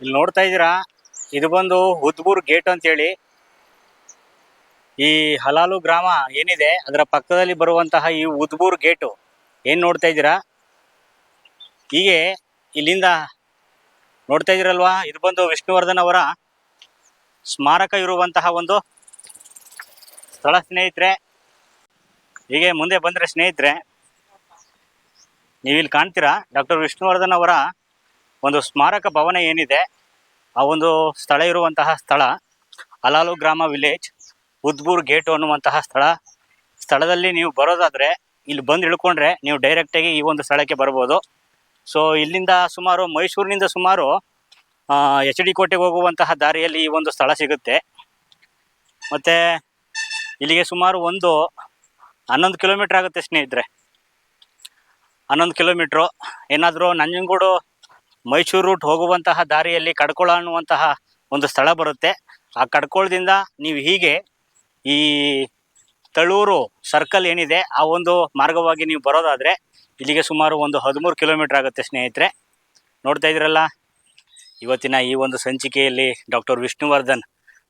ಇಲ್ಲಿ ನೋಡ್ತಾ ಇದ್ದೀರಾ? ಇದು ಬಂದು ಉದ್ಬೂರ್ ಗೇಟ್ ಅಂತೇಳಿ. ಈ ಹಲಾಲು ಗ್ರಾಮ ಏನಿದೆ, ಅದರ ಪಕ್ಕದಲ್ಲಿ ಬರುವಂತಹ ಈ ಉದ್ಬೂರ್ ಗೇಟು, ಏನು ನೋಡ್ತಾ ಇದ್ದೀರಾ? ಹೀಗೆ ಇಲ್ಲಿಂದ ನೋಡ್ತಾ ಇದ್ದೀರಲ್ವಾ? ಇದು ಬಂದು ವಿಷ್ಣುವರ್ಧನ್ ಅವರ ಸ್ಮಾರಕ ಇರುವಂತಹ ಒಂದು ಸ್ಥಳ ಸ್ನೇಹಿತರೆ. ಹೀಗೆ ಮುಂದೆ ಬಂದರೆ ಸ್ನೇಹಿತರೆ, ನೀವಿಲ್ಲಿ ಕಾಣ್ತೀರಾ? ಡಾಕ್ಟರ್ ವಿಷ್ಣುವರ್ಧನ್ ಅವರ ಒಂದು ಸ್ಮಾರಕ ಭವನ ಏನಿದೆ ಆ ಒಂದು ಸ್ಥಳ ಇರುವಂತಹ ಸ್ಥಳ ಅಲಾಲು ಗ್ರಾಮ ವಿಲೇಜ್, ಉದ್ಬೂರ್ ಗೇಟ್ ಅನ್ನುವಂತಹ ಸ್ಥಳ. ಸ್ಥಳದಲ್ಲಿ ನೀವು ಬರೋದಾದರೆ ಇಲ್ಲಿ ಬಂದು ಇಳ್ಕೊಂಡ್ರೆ ನೀವು ಡೈರೆಕ್ಟಾಗಿ ಈ ಒಂದು ಸ್ಥಳಕ್ಕೆ ಬರ್ಬೋದು. ಸೊ ಇಲ್ಲಿಂದ ಸುಮಾರು ಮೈಸೂರಿನಿಂದ ಸುಮಾರು ಎಚ್ ಡಿ ಕೋಟೆಗೆ ಹೋಗುವಂತಹ ದಾರಿಯಲ್ಲಿ ಈ ಒಂದು ಸ್ಥಳ ಸಿಗುತ್ತೆ. ಮತ್ತು ಇಲ್ಲಿಗೆ ಸುಮಾರು ಒಂದು ಹನ್ನೊಂದು ಕಿಲೋಮೀಟ್ರ್ ಆಗುತ್ತೆ ಸ್ನೇಹಿತರೆ. ಹನ್ನೊಂದು ಕಿಲೋಮೀಟ್ರು. ಏನಾದರೂ ನಂಜನಗೂಡು ಮೈಸೂರು ರೂಟ್ ಹೋಗುವಂತಹ ದಾರಿಯಲ್ಲಿ ಕಡ್ಕೊಳ ಅನ್ನುವಂತಹ ಒಂದು ಸ್ಥಳ ಬರುತ್ತೆ. ಆ ಕಡ್ಕೊಳದಿಂದ ನೀವು ಹೀಗೆ ಈ ತಳೂರು ಸರ್ಕಲ್ ಏನಿದೆ, ಆ ಒಂದು ಮಾರ್ಗವಾಗಿ ನೀವು ಬರೋದಾದರೆ ಇಲ್ಲಿಗೆ ಸುಮಾರು ಒಂದು ಹದಿಮೂರು ಕಿಲೋಮೀಟ್ರ್ ಆಗುತ್ತೆ ಸ್ನೇಹಿತರೆ. ನೋಡ್ತಾ ಇದ್ದೀರಲ್ಲ, ಇವತ್ತಿನ ಈ ಒಂದು ಸಂಚಿಕೆಯಲ್ಲಿ ಡಾಕ್ಟರ್ ವಿಷ್ಣುವರ್ಧನ್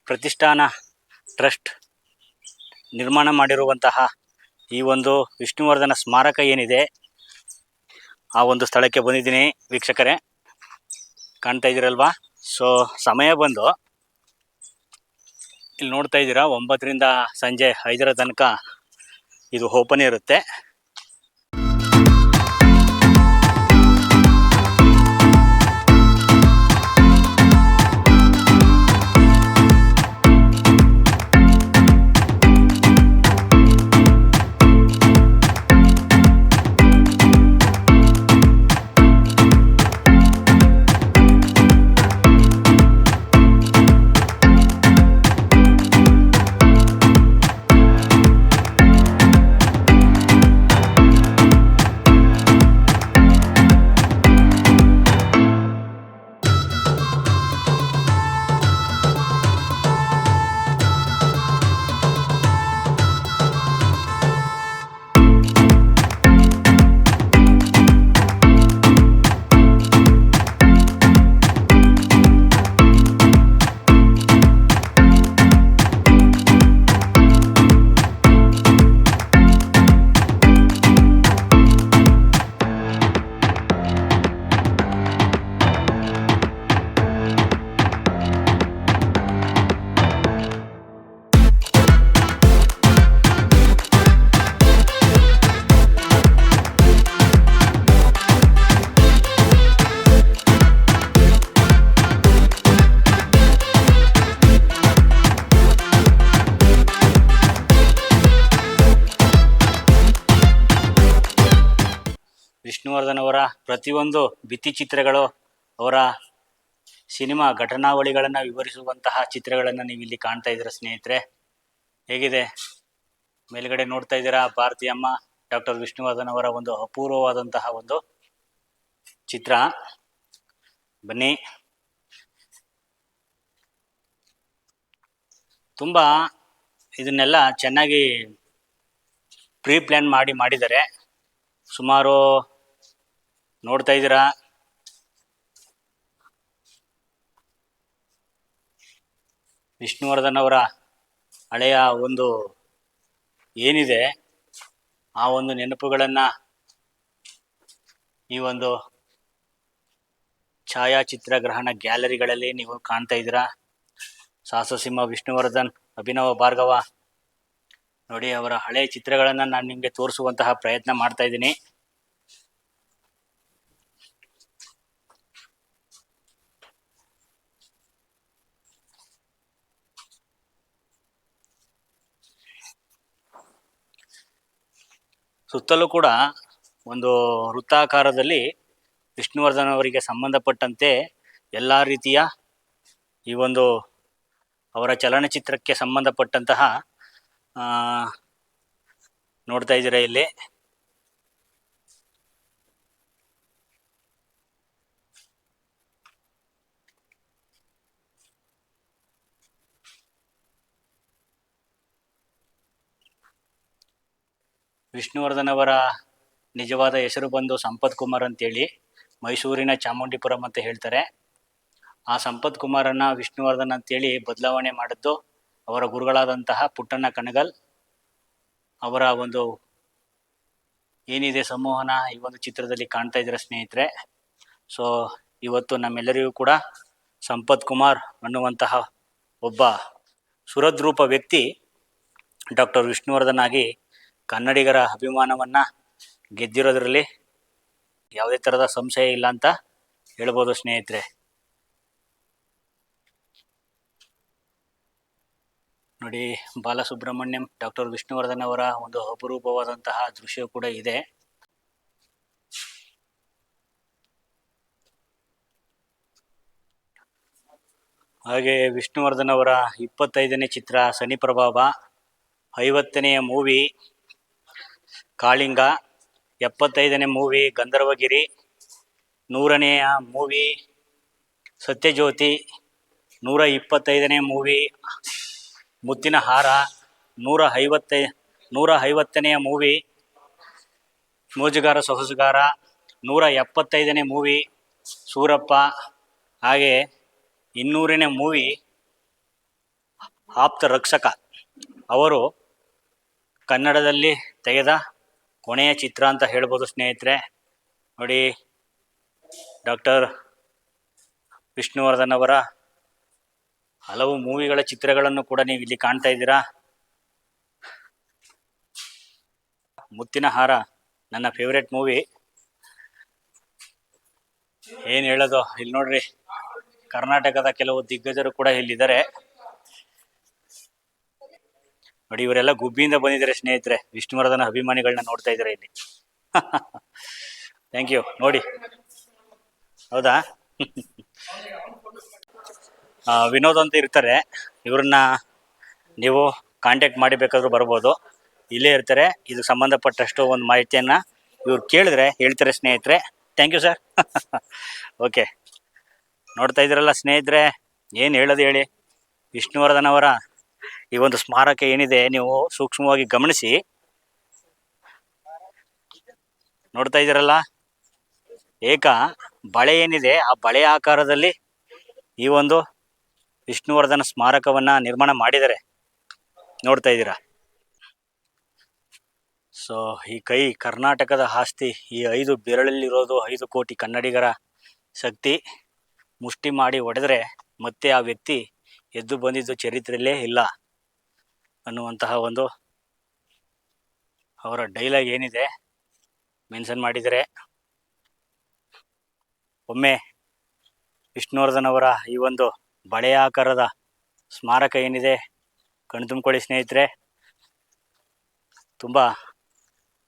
ಪ್ರತಿಷ್ಠಾನ ಟ್ರಸ್ಟ್ ನಿರ್ಮಾಣ ಮಾಡಿರುವಂತಹ ಈ ಒಂದು ವಿಷ್ಣುವರ್ಧನ ಸ್ಮಾರಕ ಏನಿದೆ, ಆ ಒಂದು ಸ್ಥಳಕ್ಕೆ ಬಂದಿದ್ದೀನಿ ವೀಕ್ಷಕರೇ. ಕಾಣ್ತಾ ಇದ್ದೀರಲ್ವಾ? ಸೊ ಸಮಯ ಬಂದು ಇಲ್ಲಿ ನೋಡ್ತಾ ಇದ್ದೀರಾ, ಒಂಬತ್ತರಿಂದ ಸಂಜೆ ಐದರ ತನಕ ಇದು ಓಪನ್ ಇರುತ್ತೆ. ಪ್ರತಿಯೊಂದು ಭಿತ್ತಿ ಚಿತ್ರಗಳು ಅವರ ಸಿನಿಮಾ ಘಟನಾವಳಿಗಳನ್ನು ವಿವರಿಸುವಂತಹ ಚಿತ್ರಗಳನ್ನು ನೀವು ಇಲ್ಲಿ ಕಾಣ್ತಾ ಇದ್ದೀರಾ ಸ್ನೇಹಿತರೆ. ಹೇಗಿದೆ? ಮೇಲ್ಗಡೆ ನೋಡ್ತಾ ಇದ್ದೀರಾ ಭಾರತೀಯಮ್ಮ, ಡಾಕ್ಟರ್ ವಿಷ್ಣುವರ್ಧನ್ ಅವರ ಒಂದು ಅಪೂರ್ವವಾದಂತಹ ಒಂದು ಚಿತ್ರ. ಬನ್ನಿ. ತುಂಬ ಇದನ್ನೆಲ್ಲ ಚೆನ್ನಾಗಿ ಪ್ರೀ ಪ್ಲ್ಯಾನ್ ಮಾಡಿ ಮಾಡಿದ್ದಾರೆ. ಸುಮಾರು ನೋಡ್ತಾ ಇದ್ದೀರಾ? ವಿಷ್ಣುವರ್ಧನ್ ಅವರ ಹಳೆಯ ಒಂದು ಏನಿದೆ, ಆ ಒಂದು ನೆನಪುಗಳನ್ನು ಈ ಒಂದು ಛಾಯಾಚಿತ್ರಗ್ರಹಣ ಗ್ಯಾಲರಿಗಳಲ್ಲಿ ನೀವು ಕಾಣ್ತಾ ಇದ್ದೀರಾ? ಸಾಸಸಿಂಹ ವಿಷ್ಣುವರ್ಧನ್, ಅಭಿನವ ಭಾರ್ಗವ, ನೋಡಿ ಅವರ ಹಳೆಯ ಚಿತ್ರಗಳನ್ನು ನಾನು ನಿಮಗೆ ತೋರಿಸುವಂತಹ ಪ್ರಯತ್ನ ಮಾಡ್ತಾ ಇದ್ದೀನಿ. ಸುತ್ತಲೂ ಕೂಡ ಒಂದು ವೃತ್ತಾಕಾರದಲ್ಲಿ ವಿಷ್ಣುವರ್ಧನ್ ಅವರಿಗೆ ಸಂಬಂಧಪಟ್ಟಂತೆ ಎಲ್ಲ ರೀತಿಯ ಈ ಒಂದು ಅವರ ಚಲನಚಿತ್ರಕ್ಕೆ ಸಂಬಂಧಪಟ್ಟಂತಹ ನೋಡ್ತಾ ಇದ್ದೀರಾ ಇಲ್ಲಿ? ವಿಷ್ಣುವರ್ಧನ್ ಅವರ ನಿಜವಾದ ಹೆಸರು ಬಂದು ಸಂಪತ್ ಕುಮಾರ್ ಅಂತೇಳಿ ಮೈಸೂರಿನ ಚಾಮುಂಡಿಪುರಂ ಅಂತ ಹೇಳ್ತಾರೆ. ಆ ಸಂಪತ್ ಕುಮಾರನ್ನ ವಿಷ್ಣುವರ್ಧನ್ ಅಂತೇಳಿ ಬದಲಾವಣೆ ಮಾಡಿದ್ದು ಅವರ ಗುರುಗಳಾದಂತಹ ಪುಟ್ಟಣ್ಣ ಕಣಗಲ್. ಅವರ ಒಂದು ಏನಿದೆ ಸಂಮೋಹನ ಈ ಒಂದು ಚಿತ್ರದಲ್ಲಿ ಕಾಣ್ತಾ ಇದ್ದಾರೆ ಸ್ನೇಹಿತರೆ. ಸೊ ಇವತ್ತು ನಮ್ಮೆಲ್ಲರಿಗೂ ಕೂಡ ಸಂಪತ್ ಕುಮಾರ್ ಅನ್ನುವಂತಹ ಒಬ್ಬ ಸುರದ್ರೂಪ ವ್ಯಕ್ತಿ ಡಾಕ್ಟರ್ ವಿಷ್ಣುವರ್ಧನ್ ಆಗಿ ಕನ್ನಡಿಗರ ಅಭಿಮಾನವನ್ನ ಗೆದ್ದಿರೋದ್ರಲ್ಲಿ ಯಾವುದೇ ಥರದ ಸಂಶಯ ಇಲ್ಲ ಅಂತ ಹೇಳ್ಬೋದು ಸ್ನೇಹಿತರೆ. ನೋಡಿ, ಬಾಲಸುಬ್ರಹ್ಮಣ್ಯಂ, ಡಾಕ್ಟರ್ ವಿಷ್ಣುವರ್ಧನ್ ಅವರ ಒಂದು ಅಪರೂಪವಾದಂತಹ ದೃಶ್ಯ ಕೂಡ ಇದೆ. ಹಾಗೆ ವಿಷ್ಣುವರ್ಧನ್ ಅವರ ಇಪ್ಪತ್ತೈದನೇ ಚಿತ್ರ ಶನಿ ಪ್ರಭಾವ ಐವತ್ತನೆಯ ಮೂವಿ ಕಾಳಿಂಗ, ಎಪ್ಪತ್ತೈದನೇ ಮೂವಿ ಗಂಧರ್ವಗಿರಿ ನೂರನೆಯ ಮೂವಿ ಸತ್ಯಜ್ಯೋತಿ, ನೂರ ಇಪ್ಪತ್ತೈದನೇ ಮೂವಿ ಮುತ್ತಿನ ಹಾರ ನೂರ ಐವತ್ತೈ, ನೂರ ಐವತ್ತನೆಯ ಮೂವಿ ಮೋಜುಗಾರ ಸೊಹಸುಗಾರ ನೂರ ಎಪ್ಪತ್ತೈದನೇ ಮೂವಿ ಸೂರಪ್ಪ, ಹಾಗೆ ಇನ್ನೂರನೇ ಮೂವಿ ಆಪ್ತ ರಕ್ಷಕ. ಅವರು ಕನ್ನಡದಲ್ಲಿ ತೆಗೆದ ಕೊನೆಯ ಚಿತ್ರ ಅಂತ ಹೇಳ್ಬೋದು ಸ್ನೇಹಿತರೆ. ನೋಡಿ, ಡಾಕ್ಟರ್ ವಿಷ್ಣುವರ್ಧನ್ ಅವರ ಹಲವು ಮೂವಿಗಳ ಚಿತ್ರಗಳನ್ನು ಕೂಡ ನೀವು ಇಲ್ಲಿ ಕಾಣ್ತಾ ಇದ್ದೀರಾ. ಮುತ್ತಿನ ಹಾರ, ನನ್ನ ಫೇವ್ರೆಟ್ ಮೂವಿ ಏನು ಹೇಳೋದು? ಇಲ್ಲಿ ನೋಡ್ರಿ, ಕರ್ನಾಟಕದ ಕೆಲವು ದಿಗ್ಗಜರು ಕೂಡ ಇಲ್ಲಿದ್ದಾರೆ. ನೋಡಿ, ಇವರೆಲ್ಲ ಗುಬ್ಬಿಯಿಂದ ಬಂದಿದ್ದಾರೆ ಸ್ನೇಹಿತರೆ. ವಿಷ್ಣುವರ್ಧನ ಅಭಿಮಾನಿಗಳನ್ನ ನೋಡ್ತಾ ಇದ್ದಾರೆ ಇಲ್ಲಿ. ಥ್ಯಾಂಕ್ ಯು ನೋಡಿ. ಹೌದಾ? ವಿನೋದ್ ಅಂತ ಇರ್ತಾರೆ. ಇವ್ರನ್ನ ನೀವು ಕಾಂಟ್ಯಾಕ್ಟ್ ಮಾಡಿ ಬೇಕಾದ್ರೂ ಬರ್ಬೋದು. ಇಲ್ಲೇ ಇರ್ತಾರೆ. ಇದಕ್ಕೆ ಸಂಬಂಧಪಟ್ಟಷ್ಟು ಒಂದು ಮಾಹಿತಿಯನ್ನು ಇವ್ರು ಕೇಳಿದ್ರೆ ಹೇಳ್ತಾರೆ ಸ್ನೇಹಿತರೆ. ಥ್ಯಾಂಕ್ ಯು ಸರ್ ಓಕೆ ನೋಡ್ತಾ ಇದ್ದೀರಲ್ಲ ಸ್ನೇಹಿತರೆ. ಏನು ಹೇಳೋದು ಹೇಳಿ? ವಿಷ್ಣುವರ್ಧನ್ ಈ ಒಂದು ಸ್ಮಾರಕ ಏನಿದೆ ನೀವು ಸೂಕ್ಷ್ಮವಾಗಿ ಗಮನಿಸಿ. ನೋಡ್ತಾ ಇದ್ದೀರಲ್ಲ? ಏಕ ಬಳೆ ಏನಿದೆ, ಆ ಬಳೆ ಆಕಾರದಲ್ಲಿ ಈ ಒಂದು ವಿಷ್ಣುವರ್ಧನ ಸ್ಮಾರಕವನ್ನ ನಿರ್ಮಾಣ ಮಾಡಿದ್ದಾರೆ. ನೋಡ್ತಾ ಇದ್ದೀರಾ? ಸೊ, ಈ ಕೈ ಕರ್ನಾಟಕದ ಆಸ್ತಿ, ಈ ಐದು ಬೆರಳಲ್ಲಿರೋದು ಐದು ಕೋಟಿ ಕನ್ನಡಿಗರ ಶಕ್ತಿ ಮುಷ್ಟಿ ಮಾಡಿ ಹೊಡೆದ್ರೆ ಮತ್ತೆ ಆ ವ್ಯಕ್ತಿ ಎದ್ದು ಬಂದಿದ್ದು ಚರಿತ್ರೆಯಲ್ಲೇ ಇಲ್ಲ ಅನ್ನುವಂತಹ ಒಂದು ಅವರ ಡೈಲಾಗ್ ಏನಿದೆ? ಮೆನ್ಷನ್ ಮಾಡಿದರೆ ಒಮ್ಮೆ ವಿಷ್ಣುವರ್ಧನ್ ಅವರ ಈ ಒಂದು ಬಳೆಯ ಆಕಾರದ ಸ್ಮಾರಕ ಏನಿದೆ? ಕಣ್ತುಂಬಿಕೊಳ್ಳಿ ಸ್ನೇಹಿತರೆ. ತುಂಬ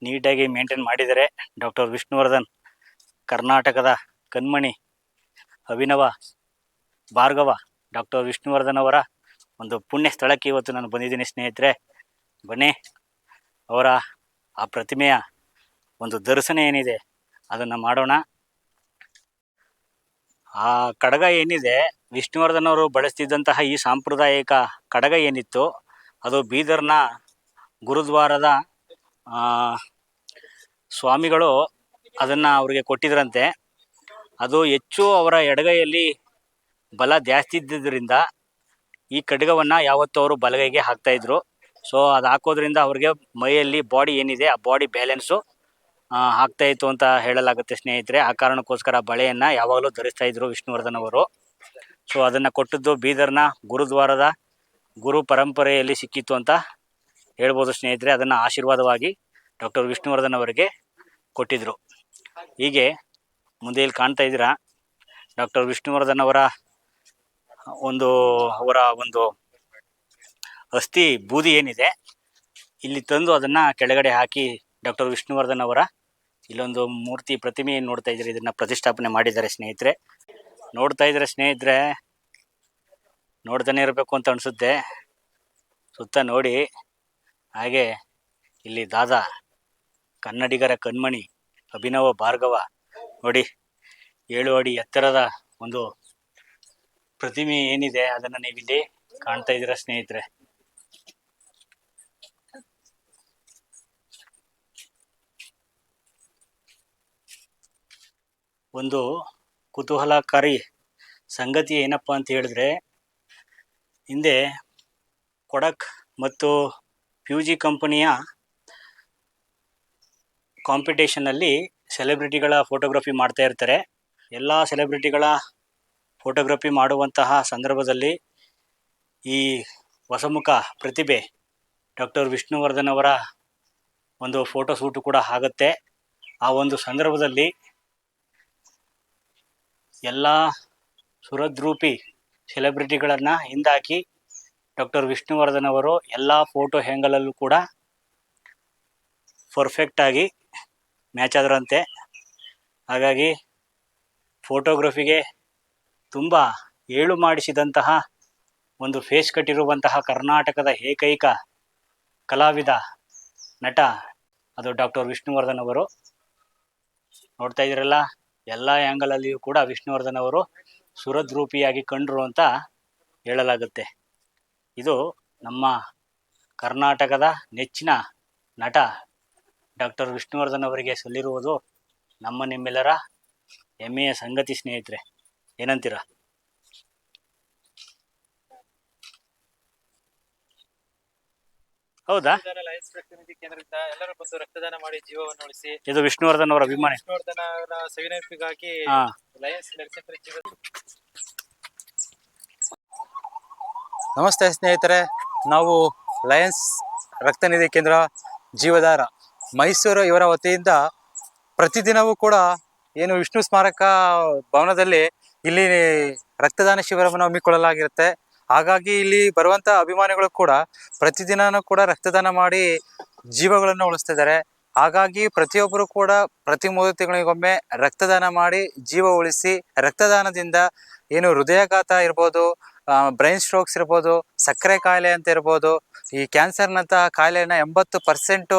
ನೀಟಾಗಿ ಮೇಂಟೈನ್ ಮಾಡಿದ್ದಾರೆ ಡಾಕ್ಟರ್ ವಿಷ್ಣುವರ್ಧನ್ ಕರ್ನಾಟಕದ ಕಣ್ಮಣಿ ಅಭಿನವ ಭಾರ್ಗವ ಡಾಕ್ಟರ್ ವಿಷ್ಣುವರ್ಧನ್ ಅವರ ಒಂದು ಪುಣ್ಯ ಸ್ಥಳಕ್ಕೆ ಇವತ್ತು ನಾನು ಬಂದಿದ್ದೀನಿ ಸ್ನೇಹಿತರೆ. ಬನ್ನಿ, ಅವರ ಆ ಪ್ರತಿಮೆಯ ಒಂದು ದರ್ಶನ ಏನಿದೆ ಅದನ್ನು ಮಾಡೋಣ. ಆ ಕಡಗ ಏನಿದೆ, ವಿಷ್ಣುವರ್ಧನ್ ಅವರು ಬಳಸ್ತಿದ್ದಂತಹ ಈ ಸಾಂಪ್ರದಾಯಿಕ ಕಡಗ ಏನಿತ್ತು, ಅದು ಬೀದರ್ನ ಗುರುದ್ವಾರದ ಸ್ವಾಮಿಗಳು ಅದನ್ನು ಅವರಿಗೆ ಕೊಟ್ಟಿದ್ರಂತೆ. ಅದು ಹೆಚ್ಚು ಅವರ ಎಡಗೈಯಲ್ಲಿ ಬಲ ಜಾಸ್ತಿ ಇದ್ದಿದ್ದರಿಂದ ಈ ಖಡ್ಗವನ್ನು ಯಾವತ್ತೂ ಅವರು ಬಲಗೈಗೆ ಹಾಕ್ತಾ ಇದ್ರು. ಸೊ ಅದು ಹಾಕೋದ್ರಿಂದ ಅವ್ರಿಗೆ ಮೈಯಲ್ಲಿ ಬಾಡಿ ಏನಿದೆ, ಆ ಬಾಡಿ ಬ್ಯಾಲೆನ್ಸು ಆಗ್ತಾ ಇತ್ತು ಅಂತ ಹೇಳಲಾಗುತ್ತೆ ಸ್ನೇಹಿತರೆ. ಆ ಕಾರಣಕ್ಕೋಸ್ಕರ ಬಳೆಯನ್ನು ಯಾವಾಗಲೂ ಧರಿಸ್ತಾ ಇದ್ರು ವಿಷ್ಣುವರ್ಧನ್ ಅವರು. ಸೊ ಅದನ್ನು ಕೊಟ್ಟಿದ್ದು ಬೀದರ್ನ ಗುರುದ್ವಾರದ ಗುರು ಪರಂಪರೆಯಲ್ಲಿ ಸಿಕ್ಕಿತ್ತು ಅಂತ ಹೇಳ್ಬೋದು ಸ್ನೇಹಿತರೆ. ಅದನ್ನು ಆಶೀರ್ವಾದವಾಗಿ ಡಾಕ್ಟರ್ ವಿಷ್ಣುವರ್ಧನ್ ಅವರಿಗೆ ಕೊಟ್ಟಿದ್ರು. ಹೀಗೆ ಮುಂದೆ ಇಲ್ಲಿ ಕಾಣ್ತಾ ಇದ್ದೀರಾ ಡಾಕ್ಟರ್ ವಿಷ್ಣುವರ್ಧನ್ ಅವರ ಒಂದು ಅವರ ಒಂದು ಅಸ್ಥಿ ಬೂದಿ ಏನಿದೆ, ಇಲ್ಲಿ ತಂದು ಅದನ್ನ ಕೆಳಗಡೆ ಹಾಕಿ ಡಾಕ್ಟರ್ ವಿಷ್ಣುವರ್ಧನ್ ಅವರ ಇಲ್ಲೊಂದು ಮೂರ್ತಿ ಪ್ರತಿಮೆ ಏನ್ ನೋಡ್ತಾ ಇದ್ದಾರೆ ಇದನ್ನ ಪ್ರತಿಷ್ಠಾಪನೆ ಮಾಡಿದ್ದಾರೆ ಸ್ನೇಹಿತರೆ. ನೋಡ್ತಾ ಇದ್ರೆ ಸ್ನೇಹಿತರೆ, ನೋಡ್ತಾನೆ ಇರಬೇಕು ಅಂತ ಅನ್ಸುತ್ತೆ. ಸುತ್ತ ನೋಡಿ, ಹಾಗೆ ಇಲ್ಲಿ ದಾದಾ ಕನ್ನಡಿಗರ ಕಣ್ಮಣಿ ಅಭಿನವ ಭಾರ್ಗವ ನೋಡಿ, ಏಳು ಅಡಿ ಎತ್ತರದ ಒಂದು ಪ್ರತಿಮೆ ಏನಿದೆ ಅದನ್ನ ನೀವಿಲ್ಲಿ ಕಾಣ್ತಾ ಇದ್ದೀರಾ ಸ್ನೇಹಿತರೆ? ಒಂದು ಕುತೂಹಲಕಾರಿ ಸಂಗತಿ ಏನಪ್ಪ ಅಂತ ಹೇಳಿದ್ರೆ, ಹಿಂದೆ ಕೊಡಕ್ ಮತ್ತು ಪಿ ಜಿ ಕಂಪನಿಯ ಕಾಂಪಿಟೇಷನಲ್ಲಿ ಸೆಲೆಬ್ರಿಟಿಗಳ ಫೋಟೋಗ್ರಫಿ ಮಾಡ್ತಾ ಇರ್ತಾರೆ. ಎಲ್ಲ ಸೆಲೆಬ್ರಿಟಿಗಳ ಫೋಟೋಗ್ರಫಿ ಮಾಡುವಂತಹ ಸಂದರ್ಭದಲ್ಲಿ ಈ ಹೊಸಮುಖ ಪ್ರತಿಭೆ ಡಾಕ್ಟರ್ ವಿಷ್ಣುವರ್ಧನ್ ಅವರ ಒಂದು ಫೋಟೋ ಶೂಟು ಕೂಡ ಆಗುತ್ತೆ. ಆ ಒಂದು ಸಂದರ್ಭದಲ್ಲಿ ಎಲ್ಲ ಸುರದ್ರೂಪಿ ಸೆಲೆಬ್ರಿಟಿಗಳನ್ನು ಹಿಂದಾಕಿ ಡಾಕ್ಟರ್ ವಿಷ್ಣುವರ್ಧನ್ ಅವರು ಎಲ್ಲ ಫೋಟೋ ಹ್ಯಾಂಗಲಲ್ಲೂ ಕೂಡ ಪರ್ಫೆಕ್ಟಾಗಿ ಮ್ಯಾಚ್ ಆದ್ರಂತೆ. ಹಾಗಾಗಿ ಫೋಟೋಗ್ರಫಿಗೆ ತುಂಬ ಏಳು ಮಾಡಿಸಿದಂತಹ ಒಂದು ಫೇಸ್ ಕಟ್ಟಿರುವಂತಹ ಕರ್ನಾಟಕದ ಏಕೈಕ ಕಲಾವಿದ ನಟ ಅದು ಡಾಕ್ಟರ್ ವಿಷ್ಣುವರ್ಧನ್ ಅವರು. ನೋಡ್ತಾ ಇದ್ದೀರಲ್ಲ, ಎಲ್ಲ ಆ್ಯಂಗಲಲ್ಲಿಯೂ ಕೂಡ ವಿಷ್ಣುವರ್ಧನ್ ಅವರು ಸುರದ್ರೂಪಿಯಾಗಿ ಕಂಡರು ಅಂತ ಹೇಳಲಾಗುತ್ತೆ. ಇದು ನಮ್ಮ ಕರ್ನಾಟಕದ ನೆಚ್ಚಿನ ನಟ ಡಾಕ್ಟರ್ ವಿಷ್ಣುವರ್ಧನ್ ಅವರಿಗೆ ಸಲ್ಲಿರುವುದು ನಮ್ಮ ನಿಮ್ಮೆಲ್ಲರ ಹೆಮ್ಮೆಯ ಸಂಗತಿ ಸ್ನೇಹಿತರೆ. ಏನಂತೀರ? ಹೌದಾ? ರಕ್ತದಾನ ಲಯನ್ಸ್ ರಕ್ತನಿಧಿ ಕೇಂದ್ರದಿಂದ ಎಲ್ಲರೂ ಬಂದು ರಕ್ತದಾನ ಮಾಡಿ ಜೀವವನ್ನು ಉಳಿಸಿ. ಇದು ವಿಷ್ಣುವರ್ಧನ್ ಅವರ ಅಭಿಮಾನಿ. ವಿಷ್ಣುವರ್ಧನ ಅವರ ಸವಿನೆನಪಿಗಾಗಿ ಹಾ. ಲಯನ್ಸ್ ನರಸೀಪುರ ಜೀವ ನಮಸ್ತೆ ಸ್ನೇಹಿತರೆ. ನಾವು ಲಯನ್ಸ್ ರಕ್ತನಿಧಿ ಕೇಂದ್ರ ಜೀವಧಾರ ಮೈಸೂರು ಇವರ ವತಿಯಿಂದ ಪ್ರತಿದಿನವೂ ಕೂಡ ಏನು ವಿಷ್ಣು ಸ್ಮಾರಕ ಭವನದಲ್ಲಿ ಇಲ್ಲಿ ರಕ್ತದಾನ ಶಿಬಿರವನ್ನು ಹಮ್ಮಿಕೊಳ್ಳಲಾಗಿರುತ್ತೆ. ಹಾಗಾಗಿ ಇಲ್ಲಿ ಬರುವಂತ ಅಭಿಮಾನಿಗಳು ಕೂಡ ಪ್ರತಿದಿನನೂ ಕೂಡ ರಕ್ತದಾನ ಮಾಡಿ ಜೀವಗಳನ್ನು ಉಳಿಸ್ತಿದ್ದಾರೆ. ಹಾಗಾಗಿ ಪ್ರತಿಯೊಬ್ಬರು ಕೂಡ ಪ್ರತಿ ಮೂರು ತಿಂಗಳಿಗೊಮ್ಮೆ ರಕ್ತದಾನ ಮಾಡಿ ಜೀವ ಉಳಿಸಿ ರಕ್ತದಾನದಿಂದ ಏನು ಹೃದಯಾಘಾತ ಇರ್ಬೋದು ಬ್ರೈನ್ ಸ್ಟ್ರೋಕ್ಸ್ ಇರ್ಬೋದು, ಸಕ್ಕರೆ ಕಾಯಿಲೆ ಅಂತ ಇರ್ಬೋದು, ಈ ಕ್ಯಾನ್ಸರ್ನಂತಹ ಕಾಯಿಲೆನ ಎಂಬತ್ತು ಪರ್ಸೆಂಟು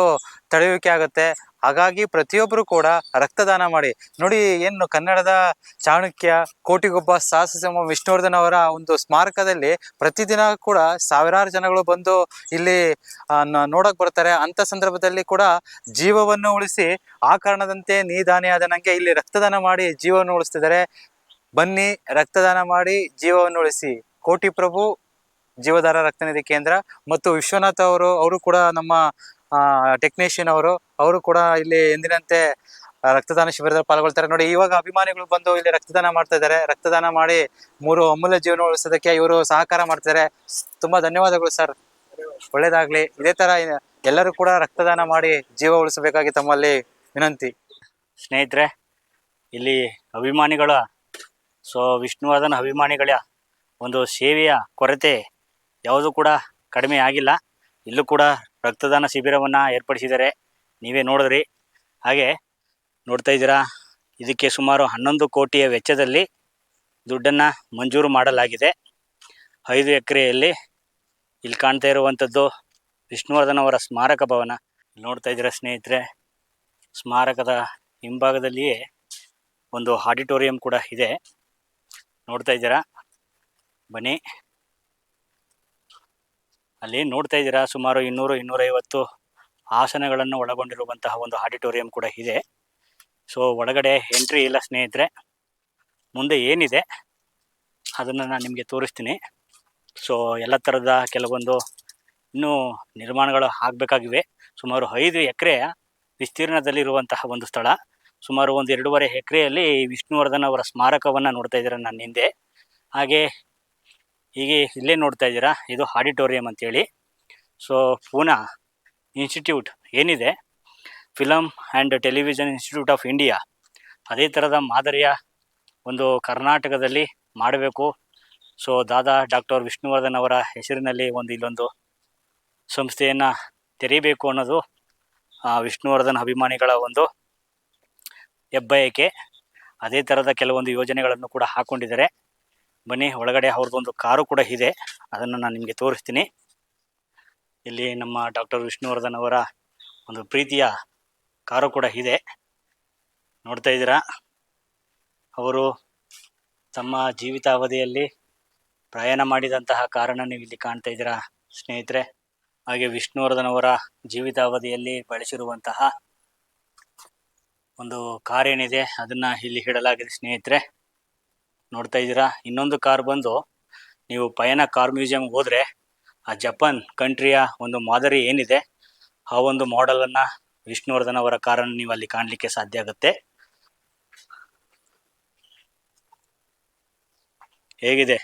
ತಡೆಯುವಿಕೆ ಆಗುತ್ತೆ. ಹಾಗಾಗಿ ಪ್ರತಿಯೊಬ್ಬರು ಕೂಡ ರಕ್ತದಾನ ಮಾಡಿ. ನೋಡಿ, ಏನು ಕನ್ನಡದ ಚಾಣಕ್ಯ, ಕೋಟಿಗೊಬ್ಬ ಸಾಹಸ ವಿಷ್ಣುವರ್ಧನ್ ಅವರ ಒಂದು ಸ್ಮಾರಕದಲ್ಲಿ ಪ್ರತಿದಿನ ಕೂಡ ಸಾವಿರಾರು ಜನಗಳು ಬಂದು ಇಲ್ಲಿ ನೋಡಕ್ ಬರ್ತಾರೆ. ಅಂತ ಸಂದರ್ಭದಲ್ಲಿ ಕೂಡ ಜೀವವನ್ನು ಉಳಿಸಿ ಆ ಕಾರಣದಂತೆ ನೀ ದಾನಿ ಆದ ನಂಗೆ ಇಲ್ಲಿ ರಕ್ತದಾನ ಮಾಡಿ ಜೀವವನ್ನು ಉಳಿಸ್ತಿದ್ದಾರೆ. ಬನ್ನಿ, ರಕ್ತದಾನ ಮಾಡಿ ಜೀವವನ್ನು ಉಳಿಸಿ. ಕೋಟಿ ಪ್ರಭು ಜೀವಧಾರ ರಕ್ತನಿಧಿ ಕೇಂದ್ರ ಮತ್ತು ವಿಶ್ವನಾಥ್ ಅವರು ಅವರು ಕೂಡ ನಮ್ಮ ಟೆಕ್ನಿಷಿಯನ್ ಅವರು ಅವರು ಕೂಡ ಇಲ್ಲಿ ಎಂದಿನಂತೆ ರಕ್ತದಾನ ಶಿಬಿರದಲ್ಲಿ ಪಾಲ್ಗೊಳ್ತಾರೆ. ನೋಡಿ, ಇವಾಗ ಅಭಿಮಾನಿಗಳು ಬಂದು ಇಲ್ಲಿ ರಕ್ತದಾನ ಮಾಡ್ತಾ ಇದ್ದಾರೆ. ರಕ್ತದಾನ ಮಾಡಿ ಮೂರು ಅಮೂಲ್ಯ ಜೀವನ ಉಳಿಸೋದಕ್ಕೆ ಇವರು ಸಹಕಾರ ಮಾಡ್ತಾರೆ ತುಂಬಾ ಧನ್ಯವಾದಗಳು ಸರ್. ಒಳ್ಳೇದಾಗ್ಲಿ. ಇದೇ ತರ ಎಲ್ಲರೂ ಕೂಡ ರಕ್ತದಾನ ಮಾಡಿ ಜೀವ ಉಳಿಸಬೇಕಾಗಿ ತಮ್ಮಲ್ಲಿ ವಿನಂತಿ. ಸ್ನೇಹಿತರೆ, ಇಲ್ಲಿ ಅಭಿಮಾನಿಗಳ, ಸೊ ವಿಷ್ಣುವಾದನ ಅಭಿಮಾನಿಗಳ ಒಂದು ಸೇವೆಯ ಕೊರತೆ ಯಾವುದು ಕೂಡ ಕಡಿಮೆ ಆಗಿಲ್ಲ. ಇಲ್ಲೂ ಕೂಡ ರಕ್ತದಾನ ಶಿಬಿರವನ್ನು ಏರ್ಪಡಿಸಿದ್ದಾರೆ. ನೀವೇ ನೋಡಿದ್ರಿ. ಹಾಗೆ ನೋಡ್ತಾ ಇದ್ದೀರಾ, ಇದಕ್ಕೆ ಸುಮಾರು ಹನ್ನೊಂದು ಕೋಟಿಯ ವೆಚ್ಚದಲ್ಲಿ ದುಡ್ಡನ್ನು ಮಂಜೂರು ಮಾಡಲಾಗಿದೆ. ಐದು ಎಕರೆಯಲ್ಲಿ ಇಲ್ಲಿ ಕಾಣ್ತಾ ಇರುವಂಥದ್ದು ವಿಷ್ಣುವರ್ಧನ್ ಅವರ ಸ್ಮಾರಕ ಭವನ. ನೋಡ್ತಾ ಇದ್ದೀರಾ ಸ್ನೇಹಿತರೆ, ಸ್ಮಾರಕದ ಹಿಂಭಾಗದಲ್ಲಿಯೇ ಒಂದು ಆಡಿಟೋರಿಯಂ ಕೂಡ ಇದೆ. ನೋಡ್ತಾ ಇದ್ದೀರಾ? ಬನ್ನಿ. ಅಲ್ಲಿ ನೋಡ್ತಾ ಇದ್ದೀರಾ? ಸುಮಾರು ಇನ್ನೂರು, ಇನ್ನೂರೈವತ್ತು ಆಸನಗಳನ್ನು ಒಳಗೊಂಡಿರುವಂತಹ ಒಂದು ಆಡಿಟೋರಿಯಂ ಕೂಡ ಇದೆ. ಸೊ ಒಳಗಡೆ ಎಂಟ್ರಿ ಇಲ್ಲ ಸ್ನೇಹಿತರೆ. ಮುಂದೆ ಏನಿದೆ ಅದನ್ನು ನಾನು ನಿಮಗೆ ತೋರಿಸ್ತೀನಿ. ಸೊ ಎಲ್ಲ ಥರದ ಕೆಲವೊಂದು ಇನ್ನೂ ನಿರ್ಮಾಣಗಳು ಆಗಬೇಕಾಗಿವೆ. ಸುಮಾರು ಐದು ಎಕರೆಯ ವಿಸ್ತೀರ್ಣದಲ್ಲಿರುವಂತಹ ಒಂದು ಸ್ಥಳ. ಸುಮಾರು ಒಂದು ಎರಡೂವರೆ ಎಕರೆಯಲ್ಲಿ ವಿಷ್ಣುವರ್ಧನ್ ಅವರ ಸ್ಮಾರಕವನ್ನು ನೋಡ್ತಾ ಇದ್ದೀರಾ ನನ್ನ ಹಿಂದೆ. ಹಾಗೆ ಹೀಗೆ ಇಲ್ಲೇ ನೋಡ್ತಾ ಇದ್ದೀರಾ? ಇದು ಆಡಿಟೋರಿಯಂ ಅಂತೇಳಿ. ಸೊ ಪೂನಾ ಇನ್ಸ್ಟಿಟ್ಯೂಟ್ ಏನಿದೆ? Film and television institute of India ಅದೇ ಥರದ ಮಾದರಿಯ ಒಂದು ಕರ್ನಾಟಕದಲ್ಲಿ ಮಾಡಬೇಕು. ಸೊ ದಾದಾ ಡಾಕ್ಟರ್ ವಿಷ್ಣುವರ್ಧನ್ ಅವರ ಹೆಸರಿನಲ್ಲಿ ಒಂದು ಇಲ್ಲೊಂದು ಸಂಸ್ಥೆಯನ್ನು ತೆರೀಬೇಕು ಅನ್ನೋದು ವಿಷ್ಣುವರ್ಧನ್ ಅಭಿಮಾನಿಗಳ ಒಂದು ಹೆಬ್ಬಯಕೆ. ಅದೇ ಥರದ ಕೆಲವೊಂದು ಯೋಜನೆಗಳನ್ನು ಕೂಡ ಹಾಕ್ಕೊಂಡಿದ್ದಾರೆ ಬನ್ನಿ ಒಳಗಡೆ ಅವ್ರದ್ದೊಂದು ಕಾರು ಕೂಡ ಇದೆ. ಅದನ್ನು ನಾನು ನಿಮಗೆ ತೋರಿಸ್ತೀನಿ. ಇಲ್ಲಿ ನಮ್ಮ ಡಾಕ್ಟರ್ ವಿಷ್ಣುವರ್ಧನ್ ಅವರ ಒಂದು ಪ್ರೀತಿಯ ಕಾರು ಕೂಡ ಇದೆ. ನೋಡ್ತಾ ಇದ್ದೀರಾ? ಅವರು ತಮ್ಮ ಜೀವಿತಾವಧಿಯಲ್ಲಿ ಪ್ರಯಾಣ ಮಾಡಿದಂತಹ ಕಾರಣ ನೀವು ಇಲ್ಲಿ ಕಾಣ್ತಾ ಇದ್ದೀರಾ ಸ್ನೇಹಿತರೆ? ಹಾಗೆ ವಿಷ್ಣುವರ್ಧನ್ ಅವರ ಜೀವಿತಾವಧಿಯಲ್ಲಿ ಬಳಸಿರುವಂತಹ ಒಂದು ಕಾರ್ ಏನಿದೆ, ಅದನ್ನ ಇಲ್ಲಿ ಹಿಡಲಾಗಿದೆ ಸ್ನೇಹಿತರೆ. ನೋಡ್ತಾ ಇದ್ದೀರಾ? ಇನ್ನೊಂದು ಕಾರ್ ಬಂದು ನೀವು ಪಯಣ ಕಾರ್ ಮ್ಯೂಸಿಯಂ ಹೋದರೆ ಆ ಜಪಾನ್ ಕಂಟ್ರಿಯ ಒಂದು ಮಾದರಿ ಏನಿದೆ, ಆ ಒಂದು ಮಾಡೆಲನ್ನು ವಿಷ್ಣುವರ್ಧನ್ ಅವರ ಕಾರನ್ನು ನೀವು ಅಲ್ಲಿ ಕಾಣಲಿಕ್ಕೆ ಸಾಧ್ಯ ಆಗುತ್ತೆ. ಹೇಗಿದೆ?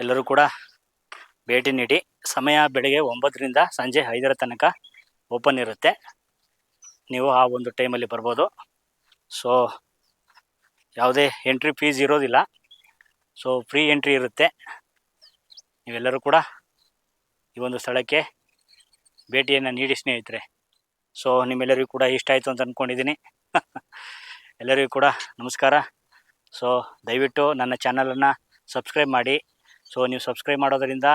ಎಲ್ಲರೂ ಕೂಡ ಭೇಟಿ ನೀಡಿ. ಸಮಯ ಬೆಳಗ್ಗೆ ಒಂಬತ್ತರಿಂದ ಸಂಜೆ ಐದರ ತನಕ ಓಪನ್ ಇರುತ್ತೆ. ನೀವು ಆ ಒಂದು ಟೈಮಲ್ಲಿ ಬರ್ಬೋದು. ಸೊ ಯಾವುದೇ ಎಂಟ್ರಿ ಫೀಸ್ ಇರೋದಿಲ್ಲ. ಸೊ ಫ್ರೀ ಎಂಟ್ರಿ ಇರುತ್ತೆ. ನೀವೆಲ್ಲರೂ ಕೂಡ ಈ ಒಂದು ಸ್ಥಳಕ್ಕೆ ಭೇಟಿಯನ್ನು ನೀಡಿ ಸ್ನೇಹಿತರೆ. ಸೊ ನಿಮ್ಮೆಲ್ಲರಿಗೂ ಕೂಡ ಇಷ್ಟ ಆಯಿತು ಅಂತ ಅಂದ್ಕೊಂಡಿದ್ದೀನಿ ಎಲ್ಲರಿಗೂ ಕೂಡ ನಮಸ್ಕಾರ. ಸೊ ದಯವಿಟ್ಟು ನನ್ನ ಚಾನಲನ್ನು ಸಬ್ಸ್ಕ್ರೈಬ್ ಮಾಡಿ. ಸೊ ನೀವು ಸಬ್ಸ್ಕ್ರೈಬ್ ಮಾಡೋದರಿಂದ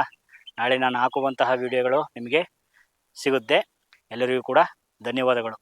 ನಾಳೆ ನಾನು ಹಾಕುವಂತಹ ವಿಡಿಯೋಗಳು ನಿಮಗೆ ಸಿಗುತ್ತೆ. ಎಲ್ಲರಿಗೂ ಕೂಡ ಧನ್ಯವಾದಗಳು.